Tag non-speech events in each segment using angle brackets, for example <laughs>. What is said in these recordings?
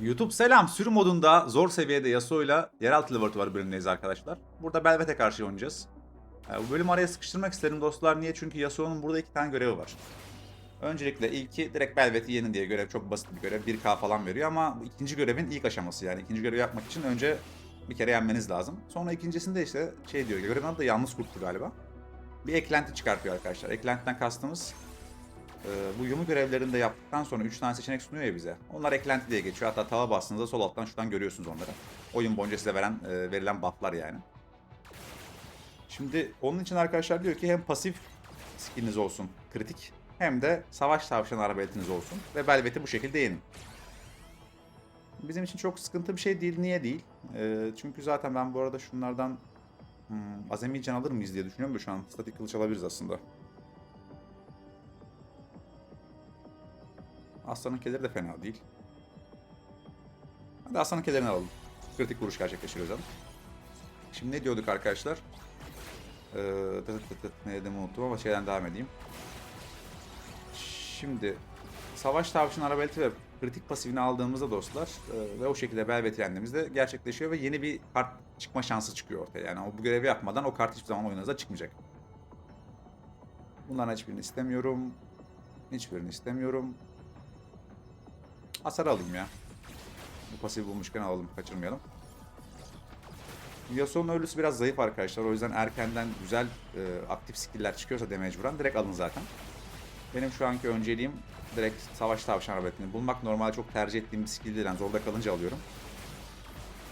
YouTube selam. Sürü modunda zor seviyede Yasuo'yla yeraltı laboratuvar bölümündeyiz arkadaşlar. Burada Belvet'e karşı oynayacağız. Ee, Bu bölümü araya sıkıştırmak istedim dostlar. Niye? Çünkü Yasuo'nun burada iki tane görevi var. Öncelikle ilki direkt Belvet'i yenin diye görev. Çok basit bir görev. 1K falan veriyor ama ikinci görevin ilk aşaması. Yani ikinci görevi yapmak için önce bir kere yenmeniz lazım. Sonra ikincisinde işte şey diyor. Görevin adı da yalnız kurttu galiba. Bir eklenti çıkartıyor arkadaşlar. Eklentiden kastımız ee, bu yumu görevlerini de yaptıktan sonra 3 tane seçenek sunuyor ya bize. Onlar eklenti diye geçiyor. Hatta tava bastığınızda sol alttan şuradan görüyorsunuz onları. Oyun boyunca size veren, e, verilen bufflar yani. Şimdi onun için arkadaşlar diyor ki hem pasif skilliniz olsun kritik hem de savaş tavşan arabeletiniz olsun ve Belvet'i bu şekilde yenin. Bizim için çok sıkıntı bir şey değil. Niye değil? Ee, çünkü zaten ben bu arada şunlardan hmm, azami can alır mıyız diye düşünüyorum şu an statik kılıç alabiliriz aslında. Aslanın keleri de fena değil. Hadi aslanın kelerini alalım. Kritik vuruş gerçekleştiriyoruz zaten. Şimdi ne diyorduk arkadaşlar? Ee, tıt tıt tıt, ne dedim unuttum ama şeyden devam edeyim. Şimdi savaş tavşan arabeleti ve kritik pasifini aldığımızda dostlar e, ve o şekilde Belvet'i yendiğimizde gerçekleşiyor ve yeni bir kart çıkma şansı çıkıyor ortaya. Yani o bu görevi yapmadan o kart hiçbir zaman oyununuzda çıkmayacak. Bunların hiçbirini istemiyorum. Hiçbirini istemiyorum. Hasar alayım ya. Bu pasifi bulmuşken alalım. Kaçırmayalım. Yasuo'nun ölüsü biraz zayıf arkadaşlar. O yüzden erkenden güzel e, aktif skill'ler çıkıyorsa damage vuran direkt alın zaten. Benim şu anki önceliğim direkt savaş tavşan arbaletini bulmak. Normalde çok tercih ettiğim bir skill değil. Yani zorda kalınca alıyorum.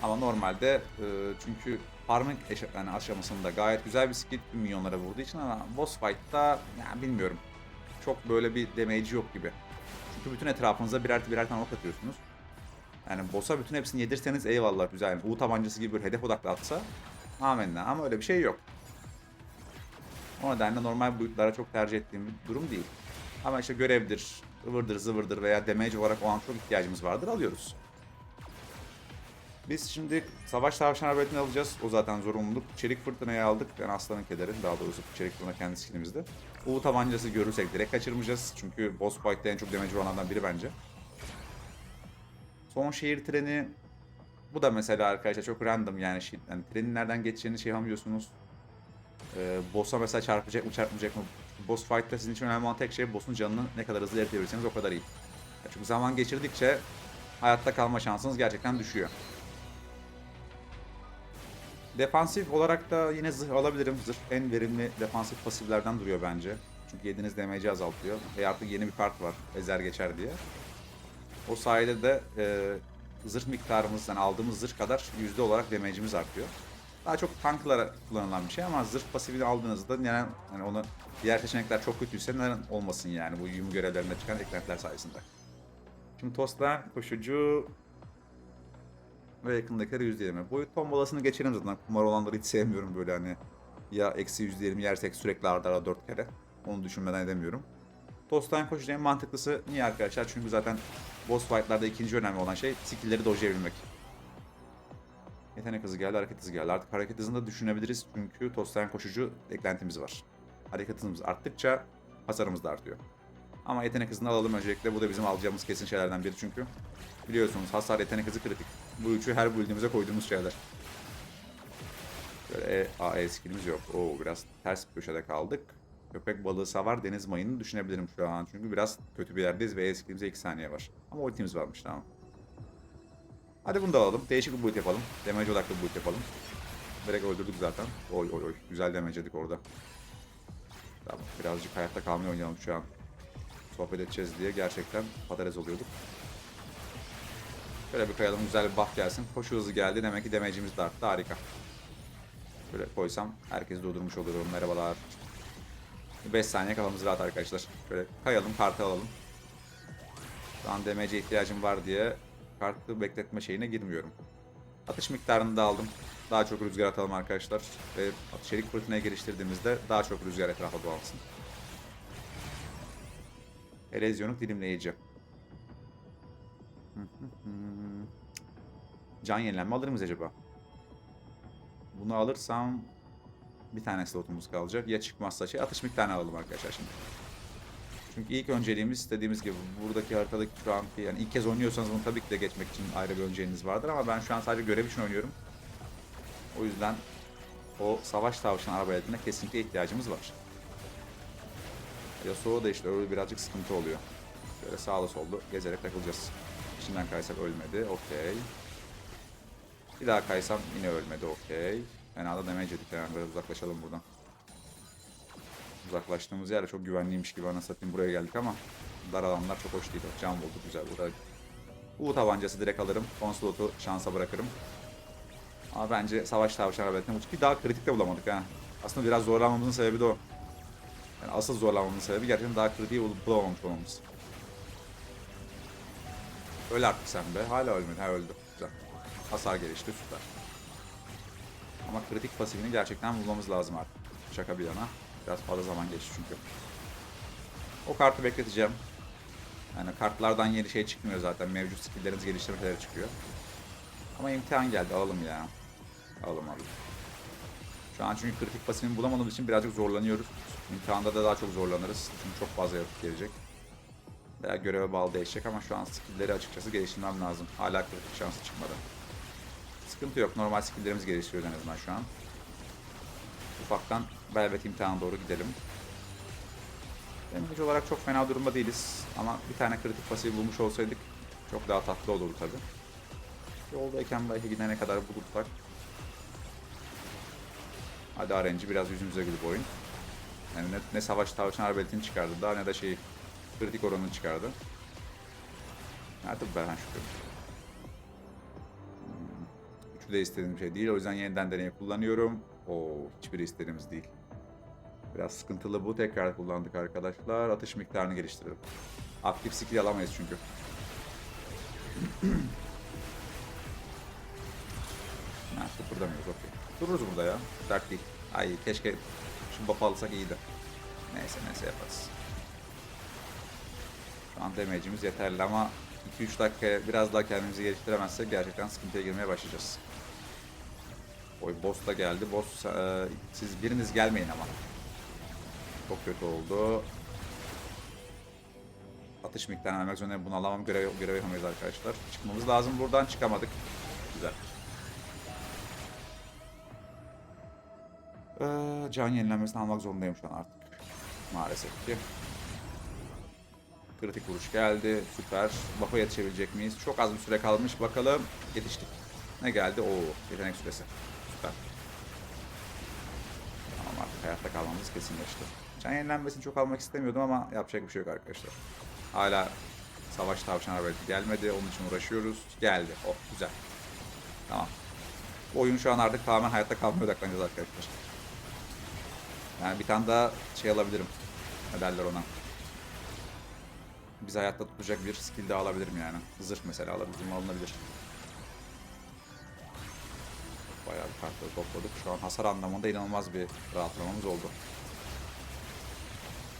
Ama normalde e, çünkü farming yani aşamasında gayet güzel bir skill tüm minyonlara vurduğu için ama boss fight'ta yani bilmiyorum. Çok böyle bir damage yok gibi. Çünkü bütün etrafınıza birer birer tane ok atıyorsunuz. Yani boss'a bütün hepsini yedirseniz eyvallah güzel. Yani U tabancası gibi bir hedef odaklı atsa amenna ama öyle bir şey yok. O nedenle normal boyutlara çok tercih ettiğim bir durum değil. Ama işte görevdir, ıvırdır zıvırdır veya damage olarak o an çok ihtiyacımız vardır alıyoruz. Biz şimdi savaş tavşan arbaletini alacağız. O zaten zorunluluk. Çelik fırtınayı aldık. Yani aslanın kederi. Daha doğrusu çelik fırtına kendi skillimizde. U tabancası görürsek direkt kaçırmayacağız. Çünkü boss fight'te en çok damage vuranlardan biri bence. Son şehir treni bu da mesela arkadaşlar çok random yani, yani trenin nereden geçeceğini şey yapamıyorsunuz. Ee, boss'a mesela çarpacak mı çarpmayacak mı? Boss fight'ta sizin için önemli olan tek şey boss'un canını ne kadar hızlı eritebilirseniz o kadar iyi. Çünkü zaman geçirdikçe hayatta kalma şansınız gerçekten düşüyor. Defansif olarak da yine zırh alabilirim. Zırh en verimli defansif pasiflerden duruyor bence. Çünkü yediğiniz damage'i azaltıyor. Ve artık yeni bir kart var. Ezer geçer diye. O sayede de e, zırh miktarımız, yani aldığımız zırh kadar yüzde olarak damage'imiz artıyor. Daha çok tanklara kullanılan bir şey ama zırh pasifini aldığınızda neden yani onu diğer seçenekler çok kötüyse neden olmasın yani bu yum görevlerinde çıkan eklentiler sayesinde. Şimdi Tosta koşucu ve yakındakileri %20. Boyut tombalasını geçelim zaten. Kumar olanları hiç sevmiyorum böyle hani. Ya eksi %20 yersek sürekli arda arda 4 kere. Onu düşünmeden edemiyorum. Tost'tan koşucu en mantıklısı niye arkadaşlar? Çünkü zaten boss fight'larda ikinci önemli olan şey skill'leri dojlayabilmek. Yetenek hızı geldi, hareket hızı geldi. Artık hareket hızını da düşünebiliriz çünkü Tost'tan koşucu eklentimiz var. Hareket hızımız arttıkça hasarımız da artıyor. Ama yetenek hızını alalım öncelikle. Bu da bizim alacağımız kesin şeylerden biri çünkü. Biliyorsunuz hasar yetenek hızı kritik. Bu üçü her build'imize koyduğumuz şeyler. Böyle E, A, E skillimiz yok. Oo biraz ters bir köşede kaldık. Köpek balığı savar deniz mayını düşünebilirim şu an. Çünkü biraz kötü bir yerdeyiz ve E skillimize 2 saniye var. Ama ultimiz varmış tamam. Hadi bunu da alalım. Değişik bir build yapalım. Damage odaklı bir build yapalım. Direkt öldürdük zaten. Oy oy oy. Güzel damage orada. Tamam. Birazcık hayatta kalmayı oynayalım şu an. Sohbet edeceğiz diye gerçekten patates oluyorduk. Şöyle bir kayalım güzel bir buff gelsin. Koşu hızı geldi demek ki damage'imiz de arttı harika. Şöyle koysam herkes durdurmuş olurum. Merhabalar. 5 saniye kafamız rahat arkadaşlar. Şöyle kayalım kartı alalım. Şu an damage'e ihtiyacım var diye kartı bekletme şeyine girmiyorum. Atış miktarını da aldım. Daha çok rüzgar atalım arkadaşlar. Ve çelik fırtınaya geliştirdiğimizde daha çok rüzgar etrafa dolansın. Erozyonluk dilimleyici. Can yenilenme alır mıyız acaba? Bunu alırsam bir tane slotumuz kalacak. Ya çıkmazsa şey atış miktarını alalım arkadaşlar şimdi. Çünkü ilk önceliğimiz dediğimiz gibi buradaki haritadaki şu anki yani ilk kez oynuyorsanız bunu tabii ki de geçmek için ayrı bir önceliğiniz vardır ama ben şu an sadece görev için oynuyorum. O yüzden o savaş tavşan arabaletine kesinlikle ihtiyacımız var. Yasuo da işte öyle birazcık sıkıntı oluyor. Böyle sağlı sollu gezerek takılacağız. İçinden kaysak ölmedi. Okey. Bir daha kaysam yine ölmedi. Okey. Fena da damage yedik yani. Biraz uzaklaşalım buradan. Uzaklaştığımız yer çok güvenliymiş gibi ana satayım buraya geldik ama dar alanlar çok hoş değil. Can bulduk güzel burada. U tabancası direkt alırım. Konsolotu şansa bırakırım. Ama bence savaş tavşan arabaletine uç. Bir daha kritik de bulamadık ha. Aslında biraz zorlanmamızın sebebi de o. Yani asıl zorlanmamızın sebebi gerçekten daha kritiği bulamamış olmamız. Öl artık sen be. Hala ölmedi. Ha öldü. Güzel. Hasar gelişti. Süper. Ama kritik pasifini gerçekten bulmamız lazım artık. Şaka bir yana. Biraz fazla zaman geçti çünkü. O kartı bekleteceğim. Yani kartlardan yeni şey çıkmıyor zaten. Mevcut skillleriniz geliştirmeleri çıkıyor. Ama imtihan geldi. Alalım ya. Alalım alalım. Şu an çünkü kritik pasifini bulamadığımız için birazcık zorlanıyoruz. İmtihanda da daha çok zorlanırız. Çünkü çok fazla yapıp gelecek. Veya göreve bağlı değişecek ama şu an skillleri açıkçası geliştirmem lazım. Hala kritik şansı çıkmadı. Sıkıntı yok. Normal skilllerimiz geliştiriyor en azından şu an. Ufaktan Velvet imtihana doğru gidelim. Damage olarak çok fena durumda değiliz. Ama bir tane kritik pasifi bulmuş olsaydık çok daha tatlı olurdu tabi. Yoldayken belki gidene kadar bulursak. Hadi RNG biraz yüzümüze gülüp oyun. Yani ne, ne savaş tavşan arbeletini çıkardı daha ne de şey kritik oranını çıkardı. Nerede Berhan Şükrü? Hmm, Üçü de istediğim şey değil. O yüzden yeniden deney kullanıyorum. Oo, hiçbiri istediğimiz değil. Biraz sıkıntılı bu. Tekrar kullandık arkadaşlar. Atış miktarını geliştirelim. Aktif skill alamayız çünkü. <clears throat> ha, kıpırdamıyoruz. Okey. Dururuz burada ya. Dert değil. Ay keşke şu buff alsak iyiydi. Neyse neyse yaparız. Şu an damage'imiz yeterli ama 2-3 dakika biraz daha kendimizi geliştiremezsek gerçekten sıkıntıya girmeye başlayacağız. Oy boss da geldi. Boss e, siz biriniz gelmeyin ama. Çok kötü oldu. Atış miktarını vermek zorundayım. Bunu alamam. Görev, görev yapamayız arkadaşlar. Çıkmamız lazım. Buradan çıkamadık. Can yenilenmesini almak zorundayım şu an artık. Maalesef ki. Kritik vuruş geldi. Süper. Buff'a yetişebilecek miyiz? Çok az bir süre kalmış. Bakalım. Yetiştik. Ne geldi? Oo, yetenek süresi. Süper. Tamam artık hayatta kalmamız kesinleşti. Can yenilenmesini çok almak istemiyordum ama yapacak bir şey yok arkadaşlar. Hala savaş tavşan haberci gelmedi. Onun için uğraşıyoruz. Geldi. Oh güzel. Tamam. Bu oyun şu an artık tamamen hayatta kalmaya odaklanacağız arkadaşlar. Yani bir tane daha şey alabilirim. Ne derler ona. Bizi hayatta tutacak bir skill daha alabilirim yani. Zırh mesela alabilirim, alınabilir. Bayağı bir kartları topladık. Şu an hasar anlamında inanılmaz bir rahatlamamız oldu.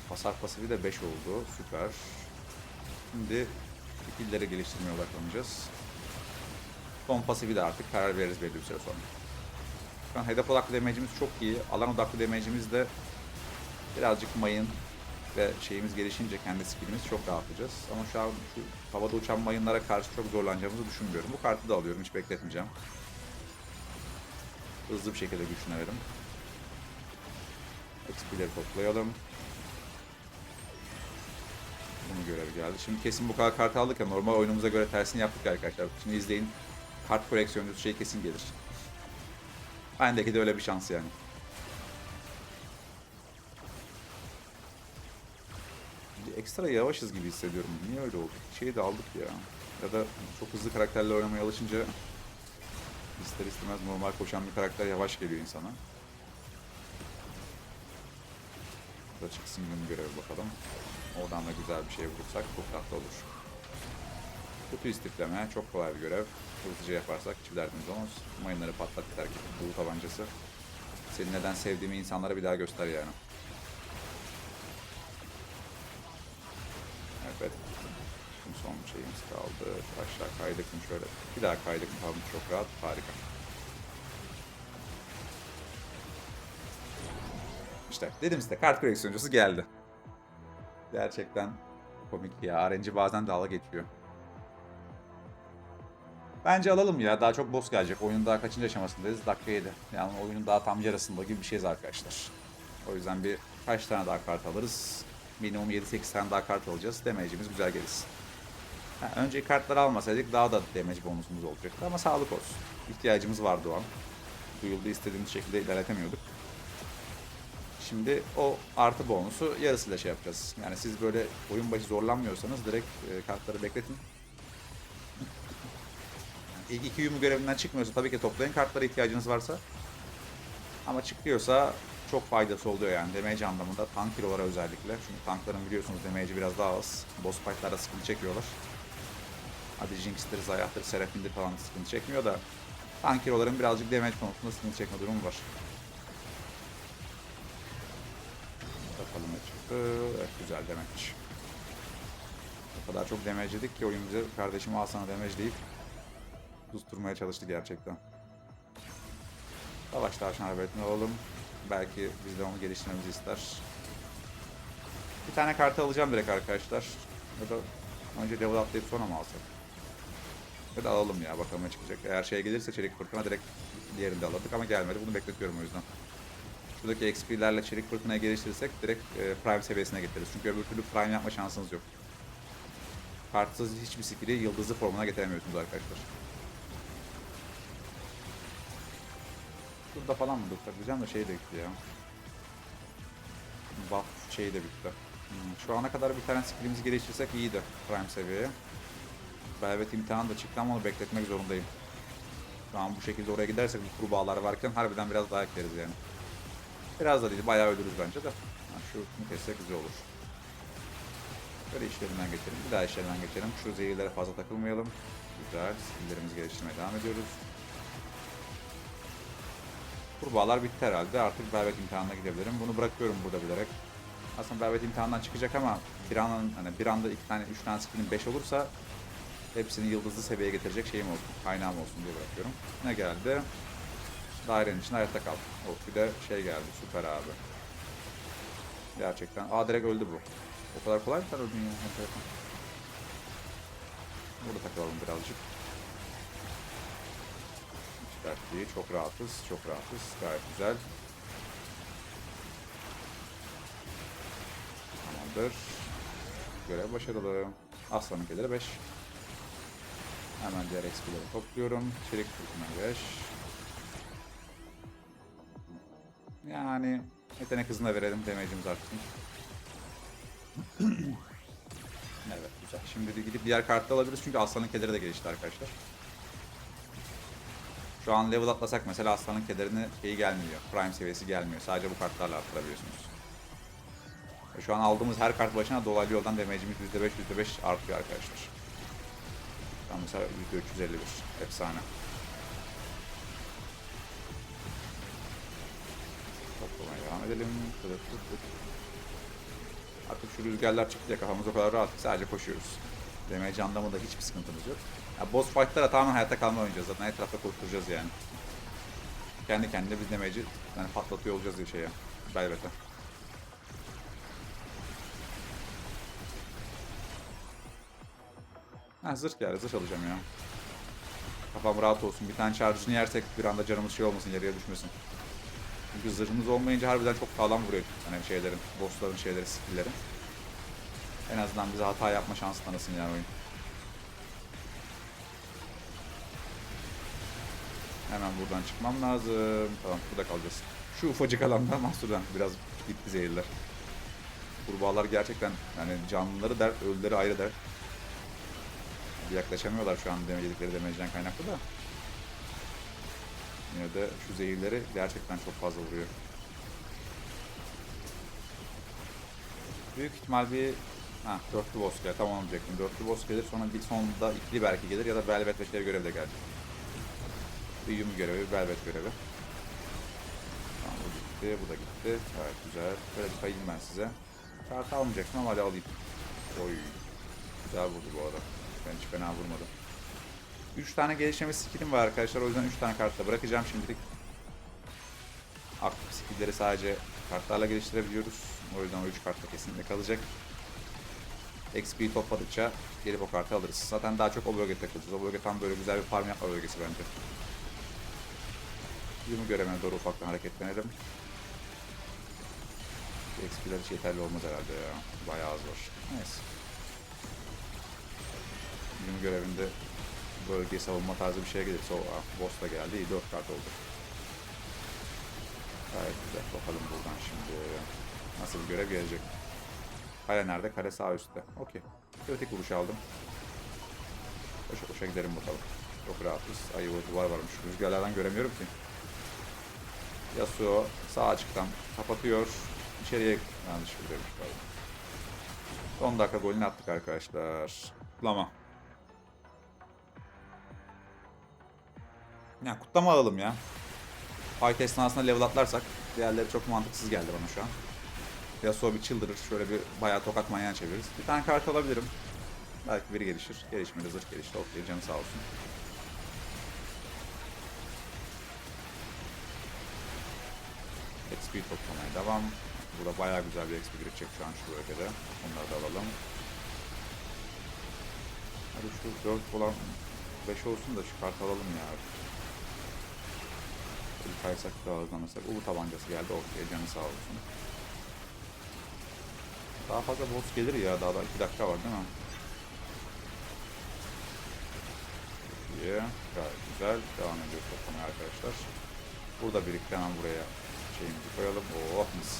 Hasar pasifi de 5 oldu. Süper. Şimdi skillleri geliştirmeye odaklanacağız. Son pasifi de artık karar veririz belli bir süre sonra. Şu an hedef odaklı damage'imiz çok iyi. Alan odaklı damage'imiz de birazcık mayın ve şeyimiz gelişince kendi skillimiz çok rahatlayacağız. Ama şu an şu havada uçan mayınlara karşı çok zorlanacağımızı düşünmüyorum. Bu kartı da alıyorum. Hiç bekletmeyeceğim. Hızlı bir şekilde güçlenelim. XP'leri toplayalım. Bunu görev geldi. Şimdi kesin bu kadar kart aldık ya normal oyunumuza göre tersini yaptık arkadaşlar. Şimdi izleyin. Kart koleksiyoncusu şey kesin gelir. Bendeki de öyle bir şans yani. Ekstra yavaşız gibi hissediyorum. Niye öyle oldu? Şeyi de aldık ya. Ya da çok hızlı karakterle oynamaya alışınca ister istemez normal koşan bir karakter yavaş geliyor insana. Da çıksın gün görev bakalım. Oradan da güzel bir şey bulursak çok tatlı olur. Kutu istifleme çok kolay bir görev. Hızlıca yaparsak hiçbir derdimiz olmaz. Mayınları patlat terk et. Bu tabancası. Seni neden sevdiğimi insanlara bir daha göster yani. Evet. Şimdi son şeyimiz kaldı. Aşağı kaydık mı şöyle. Bir daha kaydık mı kalmış çok rahat. Harika. İşte dedim size kart koleksiyoncusu geldi. Gerçekten komik ya. RNG bazen dalga geçiyor. Bence alalım ya. Daha çok boss gelecek. Oyunun daha kaçıncı aşamasındayız? Dakika 7. Yani oyunun daha tam yarısında gibi bir şeyiz arkadaşlar. O yüzden bir kaç tane daha kart alırız? Minimum 7-8 tane daha kart alacağız. Damage'imiz güzel gelirsin. Ha, önceki kartları almasaydık daha da damage bonusumuz olacaktı ama sağlık olsun. İhtiyacımız vardı o an. Bu yılda istediğimiz şekilde ilerletemiyorduk. Şimdi o artı bonusu yarısıyla şey yapacağız. Yani siz böyle oyun başı zorlanmıyorsanız direkt e, kartları bekletin. İlk iki yumru görevinden çıkmıyorsa tabii ki toplayın kartlara ihtiyacınız varsa. Ama çıkıyorsa çok faydası oluyor yani damage anlamında tank kilolara özellikle. Çünkü tankların biliyorsunuz damage'i biraz daha az. Boss fight'larda sıkıntı çekiyorlar. Hadi Jinx'tir, Zayah'tır, Seraphim'dir falan sıkıntı çekmiyor da tank hero'ların birazcık damage konusunda sıkıntı çekme durumu var. Bakalım ne çıktı. Evet güzel damage. O kadar çok damage ki oyun bize kardeşim al sana damage deyip susturmaya çalıştı gerçekten. Savaş tavşan haberini alalım. Belki biz de onu geliştirmemizi ister. Bir tane kartı alacağım direkt arkadaşlar. Ya da önce level atlayıp sonra mı alsak? Ya da alalım ya bakalım ne çıkacak. Eğer şey gelirse çelik fırtına direkt diğerini de alırdık ama gelmedi. Bunu bekletiyorum o yüzden. Şuradaki XP'lerle çelik fırtınaya geliştirirsek direkt e, prime seviyesine getiririz. Çünkü öbür türlü prime yapma şansınız yok. Kartsız hiçbir skill'i yıldızlı formuna getiremiyorsunuz arkadaşlar. Burada falan mı durduracağım da şey de bitti ya. Buff şey de bitti. Hmm, Şu ana kadar bir tane skillimizi geliştirsek iyiydi prime seviyeye. Velvet imtihanı da çıktı ama onu bekletmek zorundayım. Şu an bu şekilde oraya gidersek bu kurbağalar varken harbiden biraz daha ekleriz yani. Biraz da değil, bayağı ölürüz bence de. Ha, şu bunu kessek güzel olur. Böyle işlerinden geçelim. Bir daha işlerinden geçelim. Şu zehirlere fazla takılmayalım. Güzel. Skilllerimizi geliştirmeye devam ediyoruz. Kurbağalar bitti herhalde. Artık Velvet imtihanına gidebilirim. Bunu bırakıyorum burada bilerek. Aslında Velvet imtihanından çıkacak ama bir anda, hani bir anda iki tane, üç tane skill'in beş olursa hepsini yıldızlı seviyeye getirecek şeyim olsun, kaynağım olsun diye bırakıyorum. Ne geldi? Dairenin içinde hayatta kal. Oh, bir de şey geldi, süper abi. Gerçekten. Aa direkt öldü bu. O kadar kolay mı sen öldün ya? Burada takılalım birazcık. Değil. Çok rahatız. Çok rahatız. Gayet güzel. Tamamdır. Görev başarılı. Aslanın geliri 5. Hemen diğer XP'leri topluyorum. Çelik fırtına 5. Yani yetenek hızına verelim. Damage'imiz artsın. <clears throat> evet güzel. Şimdi gidip diğer kartı alabiliriz çünkü aslanın kederi de gelişti arkadaşlar. Şu an level atlasak mesela aslanın kederine şeyi gelmiyor. Prime seviyesi gelmiyor. Sadece bu kartlarla arttırabiliyorsunuz. Ve Şu an aldığımız her kart başına dolaylı yoldan damage'imiz %5 %5 artıyor arkadaşlar. Şu an mesela %351. Efsane. Toplamaya devam edelim. Tık tık tık. Artık şu rüzgarlar çıktı ya kafamız o kadar rahat sadece koşuyoruz. Damage anlamında hiçbir sıkıntımız yok. Ya boss fight'lara tamamen hayatta kalma oynayacağız zaten etrafta koşturacağız yani. Kendi kendine biz damage'i yani patlatıyor olacağız diye şeye. Velvet'e. Ha zırh geldi zırh alacağım ya. Kafam rahat olsun. Bir tane charge'ını yersek bir anda canımız şey olmasın yarıya düşmesin. Çünkü zırhımız olmayınca harbiden çok sağlam vuruyor hani şeylerin, bossların şeyleri, skill'leri. En azından bize hata yapma şansı tanısın yani oyun. Hemen buradan çıkmam lazım. Tamam burada kalacağız. Şu ufacık alanda mahsurdan biraz gitti zehirler. Kurbağalar gerçekten yani canlıları dert, ölüleri ayrı dert. Yaklaşamıyorlar şu an yedikleri demecden kaynaklı da. Yine de şu zehirleri gerçekten çok fazla vuruyor. Büyük ihtimal bir ha, dörtlü boss gelir. Tamam olacaktım. Dörtlü boss gelir sonra bir sonunda ikili belki gelir ya da Velvet ve şey görev de gelecek. Bir yum görevi, Velvet görevi. Tamam bu gitti, bu da gitti. Evet güzel. Böyle bir kayayım ben size. Kart almayacaktım ama hadi alayım. Oy. Güzel vurdu bu arada. Ben hiç fena vurmadım. 3 tane geliştirme skillim var arkadaşlar. O yüzden 3 tane kartla bırakacağım şimdilik. Aktif skillleri sadece kartlarla geliştirebiliyoruz. O yüzden o 3 kartla kesinlikle kalacak. XP topladıkça gelip o kartı alırız. Zaten daha çok o bölge takılacağız. O bölge tam böyle güzel bir farm yapma bölgesi bence. Yumu görevine doğru ufaktan hareketlenelim. XP'ler hiç yeterli olmaz herhalde ya. Bayağı az var. Neyse. Yumu görevinde bölge savunma tarzı bir şey gelirse o ah, boss da geldi. İyi 4 kart oldu. Gayet güzel. Bakalım buradan şimdi nasıl bir görev gelecek. Kale nerede? Kale sağ üstte. Okey. Kritik vuruş aldım. Koşa koşa gidelim bakalım. Çok rahatız. Ayı o duvar varmış. Rüzgarlardan göremiyorum ki. Yasuo sağ açıktan kapatıyor. İçeriye yanlış gidiyormuş galiba. Son dakika golünü attık arkadaşlar. Kutlama. Ya kutlama alalım ya. Fight esnasında level atlarsak diğerleri çok mantıksız geldi bana şu an. Yasuo bir çıldırır. Şöyle bir bayağı tokat manyağı çeviririz. Bir tane kart alabilirim. Belki biri gelişir. Gelişmedi zırh gelişti. Okey canı sağ olsun. XP toplamaya devam. Burada bayağı güzel bir XP birikecek şu an şu bölgede. Onları da alalım. Hadi şu 4 olan 5 olsun da şu kart alalım ya. Bir kaysak daha hızlanırsak. Uğur tabancası geldi. Okey canı sağ olsun. Daha fazla boss gelir ya. Daha da 2 dakika var değil mi? İyi. Gayet güzel. Devam ediyoruz toplamaya arkadaşlar. Burada birikti hemen buraya şeyimizi koyalım. Oh mis.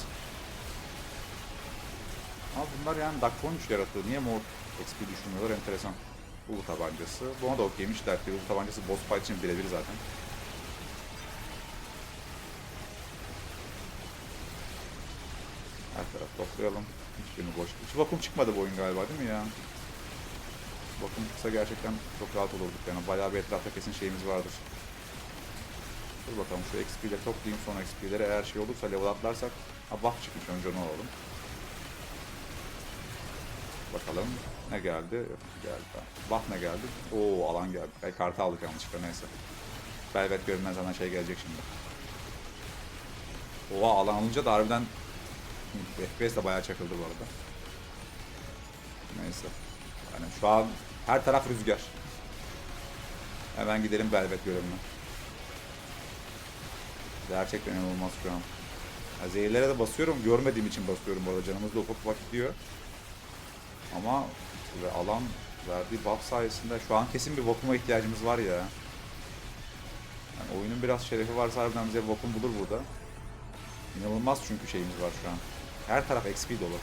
Ama bunlar yani dakika 13 yaratıyor. Niye mor XP düşünmüyorlar? Enteresan. Ulu tabancası. Buna da okeymiş dertleri. Ulu tabancası boss fight için birebir zaten. Her taraf toplayalım. Hiçbirini boş. Hiç vakum çıkmadı bu oyun galiba değil mi ya? Vakum çıksa gerçekten çok rahat olurduk yani. Bayağı bir etrafta kesin şeyimiz vardır. Dur bakalım şu XP'leri toplayayım sonra XP'leri eğer şey olursa level atlarsak. Ha buff çıkmış önce onu alalım. Bakalım ne geldi? Yok, geldi. Buff ne geldi? Oo alan geldi. Ay, kartı aldık yanlışlıkla neyse. Velvet görünen zaten şey gelecek şimdi. Oha alan alınca da harbiden FPS de bayağı çakıldı bu arada. Neyse. Yani şu an her taraf rüzgar. Hemen gidelim Velvet görevine. Gerçekten inanılmaz şu an. Ya zehirlere de basıyorum. Görmediğim için basıyorum bu arada. Canımız da ufak ufak gidiyor. Ama ve alan verdiği buff sayesinde şu an kesin bir vakuma ihtiyacımız var ya. Yani oyunun biraz şerefi varsa harbiden bize vakum bulur burada. İnanılmaz çünkü şeyimiz var şu an. Her taraf XP dolu.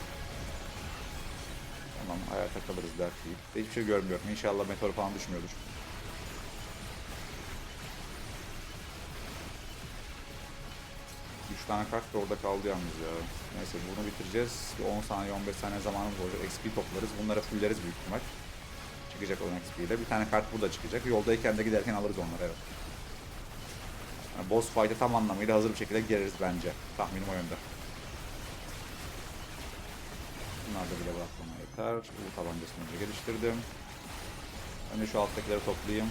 Tamam hayata kalırız dert değil. Hiçbir şey görmüyorum. İnşallah meteor falan düşmüyordur. Üç tane kart da orada kaldı yalnız ya. Neyse bunu bitireceğiz. Bir 10 saniye 15 saniye zamanımız olacak. XP toplarız. Bunları fulleriz büyük ihtimal. Çıkacak olan XP ile. Bir tane kart burada çıkacak. Yoldayken de giderken alırız onları evet. Yani boss fight'e tam anlamıyla hazır bir şekilde gireriz bence. Tahminim o yönde. Bunlar bile bırakmama yeter. Bu tabancasını önce geliştirdim. Önce şu alttakileri toplayayım.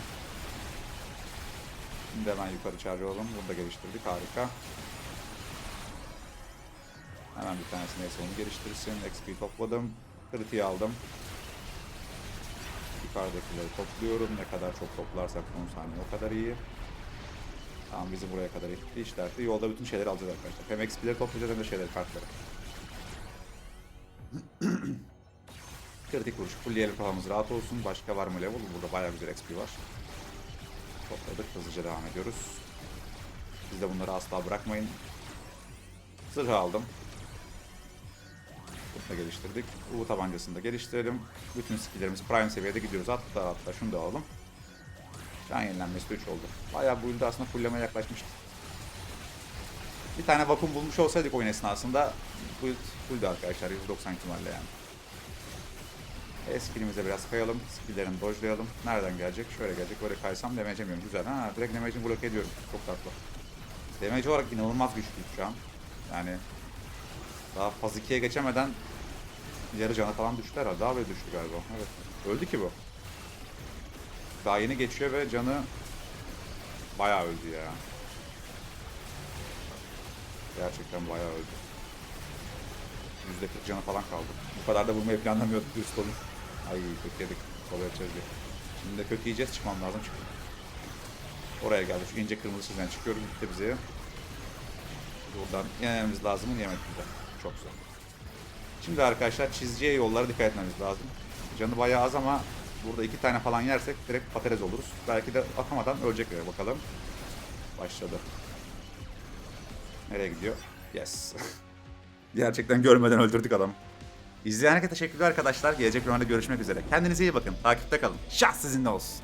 Şimdi hemen yukarı çağıralım. Bunu da geliştirdik. Harika. Hemen bir tanesi neyse onu geliştirsin. XP topladım. Kritiği aldım. Yukarıdakileri topluyorum. Ne kadar çok toplarsak 10 saniye o kadar iyi. Tamam bizi buraya kadar etti. İşlerdi. Yolda bütün şeyleri alacağız arkadaşlar. Hem XP'leri toplayacağız hem de şeyleri, kartları. Kritik vuruş. Fullleyelim kafamız rahat olsun. Başka var mı level? Burada bayağı güzel XP var. Topladık. Hızlıca devam ediyoruz. Siz de bunları asla bırakmayın. Zırh aldım. Bunu da geliştirdik. Uğur tabancasını da geliştirelim. Bütün skilllerimiz prime seviyede gidiyoruz. Hatta hatta şunu da alalım. Can yenilenmesi de 3 oldu. Bayağı bu build'i aslında fulllemeye yaklaşmıştık. Bir tane vakum bulmuş olsaydık oyun esnasında build fulldü arkadaşlar 190 ihtimalle yani. E, skillimize biraz kayalım. Skilllerini dojlayalım. Nereden gelecek? Şöyle gelecek. Böyle kaysam damage yemiyorum. Güzel. Ha, direkt damage'ini bloke ediyorum. Çok tatlı. Damage olarak inanılmaz güçlüyüz şu an. Yani daha faz 2'ye geçemeden yarı cana falan düştü herhalde. Daha böyle düştü galiba. Evet. Öldü ki bu. Daha yeni geçiyor ve canı bayağı öldü ya. Gerçekten bayağı öldü. %40 canı falan kaldı. Bu kadar da vurmayı planlamıyorduk dürüst olun. Ay. Sola yapacağız diye. Şimdi de kötü yiyeceğiz çıkmam lazım çünkü. Oraya geldi. Şu ince kırmızı çizgiden çıkıyoruz gitti bize. Buradan yememiz lazım mı? Yemedik güzel. Çok güzel. Şimdi arkadaşlar çizgiye yollara dikkat etmemiz lazım. Canı bayağı az ama burada iki tane falan yersek direkt patates oluruz. Belki de atamadan ölecek ya bakalım. Başladı. Nereye gidiyor? Yes. <laughs> Gerçekten görmeden öldürdük adamı. İzleyen herkese teşekkürler arkadaşlar. Gelecek bölümde görüşmek üzere. Kendinize iyi bakın. Takipte kalın. Şah sizinle olsun.